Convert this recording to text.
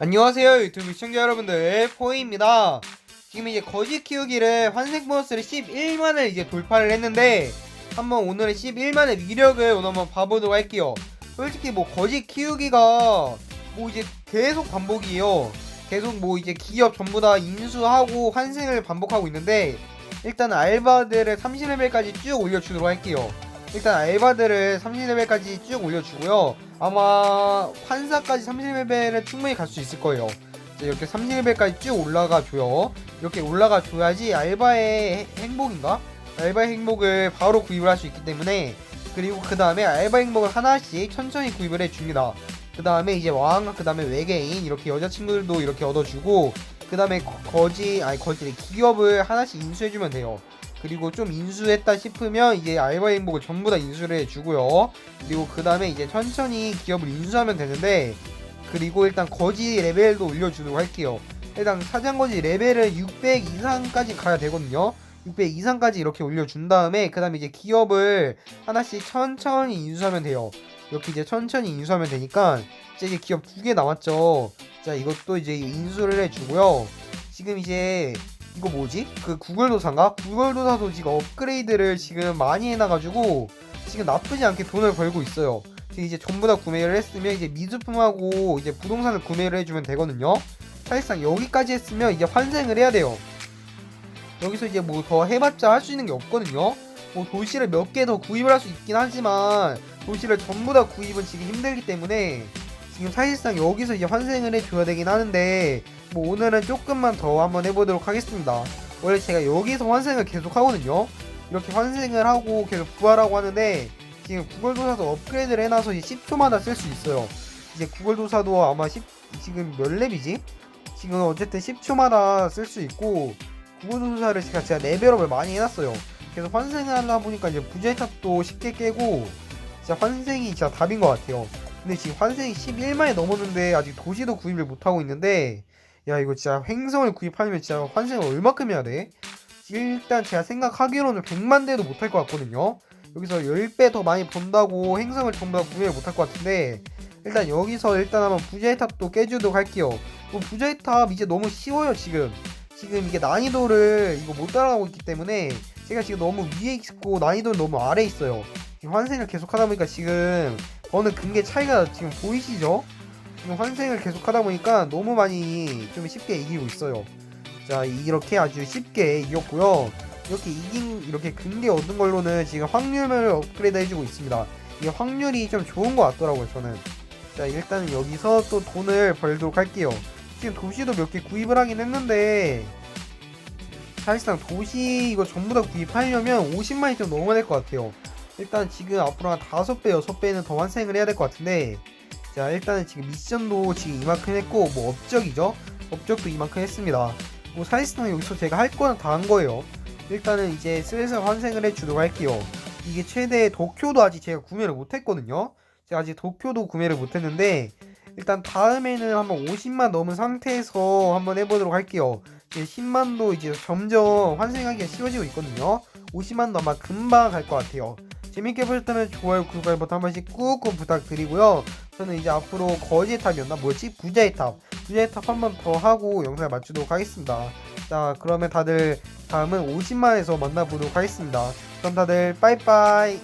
안녕하세요 유튜브 시청자 여러분들. 포이입니다. 지금 이제 거지 키우기를 환생 보너스를 11만을 이제 돌파를 했는데 한번 오늘의 11만의 위력을 오늘 한번 봐보도록 할게요. 솔직히 뭐 거지 키우기가 뭐 이제 계속 반복이에요. 계속 뭐 이제 기업 전부 다 인수하고 환생을 반복하고 있는데 일단 알바들을 30레벨까지 쭉 올려주도록 할게요. 일단 알바들을 30레벨까지 쭉 올려주고요 아마 환사까지 30레벨은 충분히 갈 수 있을 거예요. 이렇게 30레벨까지 쭉 올라가 줘요. 이렇게 올라가 줘야지 알바의 해- 행복인가? 알바의 행복을 바로 구입을 할 수 있기 때문에 그리고 그 다음에 알바 행복을 하나씩 천천히 구입을 해줍니다. 그 다음에 이제 왕, 그 다음에 외계인 이렇게 여자친구들도 이렇게 얻어주고 그 다음에 거지 아니 거지 기업을 하나씩 인수해주면 돼요. 그리고 좀 인수했다 싶으면 이제 알바 행복을 전부 다 인수를 해주고요. 그리고 그 다음에 이제 천천히 기업을 인수하면 되는데 그리고 일단 거지 레벨도 올려주도록 할게요. 일단 사장 거지 레벨을 600 이상까지 가야 되거든요. 600 이상까지 이렇게 올려준 다음에 그 다음에 이제 기업을 하나씩 천천히 인수하면 돼요. 이렇게 이제 천천히 인수하면 되니까 이제 이제 기업 두 개 남았죠. 자 이것도 이제 인수를 해주고요. 지금 이제 이거 뭐지? 그 구글도사인가? 구글도사도 지금 업그레이드를 지금 많이 해놔가지고 지금 나쁘지 않게 돈을 벌고 있어요. 이제 전부 다 구매를 했으면 이제 미술품하고 이제 부동산을 구매를 해주면 되거든요. 사실상 여기까지 했으면 이제 환생을 해야 돼요. 여기서 이제 뭐 더 해봤자 할 수 있는 게 없거든요. 뭐 도시를 몇 개 더 구입을 할 수 있긴 하지만 도시를 전부 다 구입은 지금 힘들기 때문에 지금 사실상 여기서 이제 환생을 해줘야 되긴 하는데 뭐 오늘은 조금만 더 한번 해보도록 하겠습니다. 원래 제가 여기서 환생을 계속 하거든요. 이렇게 환생을 하고 계속 부활하고 하는데 지금 구글 도사도 업그레이드를 해놔서 이제 10초마다 쓸 수 있어요. 이제 구글 도사도 아마 10 지금 몇 렙이지? 지금 어쨌든 10초마다 쓸 수 있고 구글 도사를 제가 제가 레벨업을 많이 해놨어요. 그래서 환생을 하다 보니까 이제 부재 탑도 쉽게 깨고 진짜 환생이 진짜 답인 것 같아요. 근데 지금 환생이 11만이 넘었는데 아직 도시도 구입을 못하고 있는데 야 이거 진짜 횡성을 구입하려면 진짜 환생을 얼마큼 해야 돼? 일단 제가 생각하기로는 100만 대도 못할 것 같거든요. 여기서 10배 더 많이 번다고 행성을 전부 다 구매를 못할 것 같은데 일단 여기서 일단 한번 부자의 탑도 깨주도록 할게요. 뭐 부자의 탑 이제 너무 쉬워요 지금. 지금 이게 난이도를 이거 못 따라가고 있기 때문에 제가 지금 너무 위에 있고 난이도는 너무 아래 있어요. 환생을 계속 하다 보니까 지금 버는 근개 차이가 지금 보이시죠? 지금 환생을 계속 하다 보니까 너무 많이 좀 쉽게 이기고 있어요. 자 이렇게 아주 쉽게 이겼고요. 이렇게 이긴 이렇게 근개 얻은 걸로는 지금 확률을 업그레이드 해주고 있습니다. 이게 확률이 좀 좋은 것 같더라고요 저는. 자 일단은 여기서 또 돈을 벌도록 할게요. 지금 도시도 몇 개 구입을 하긴 했는데 사실상 도시 이거 전부 다 구입하려면 50만이 좀 넘어야 될 것 같아요. 일단 지금 앞으로 한 5배, 6배는 더 환생을 해야 될 것 같은데 자 일단은 지금 미션도 지금 이만큼 했고 뭐 업적이죠? 업적도 이만큼 했습니다. 뭐 사실상 여기서 제가 할 거는 다 한 거예요. 일단은 이제 슬슬 환생을 해주도록 할게요. 이게 최대 도쿄도 아직 제가 구매를 못했거든요. 제가 아직 도쿄도 구매를 못했는데 일단 다음에는 한번 50만 넘은 상태에서 한번 해보도록 할게요. 이제 10만도 이제 점점 환생하기가 쉬워지고 있거든요. 50만도 아마 금방 갈 것 같아요. 재밌게 보셨다면 좋아요, 구독 버튼 한 번씩 꾹꾹 부탁드리고요. 저는 이제 앞으로 거지의 탑이었나? 뭐였지? 부자의 탑. 부자의 탑 한 번 더 하고 영상을 마치도록 하겠습니다. 자, 그러면 다들 다음은 50만에서 만나보도록 하겠습니다. 그럼 다들 빠이빠이.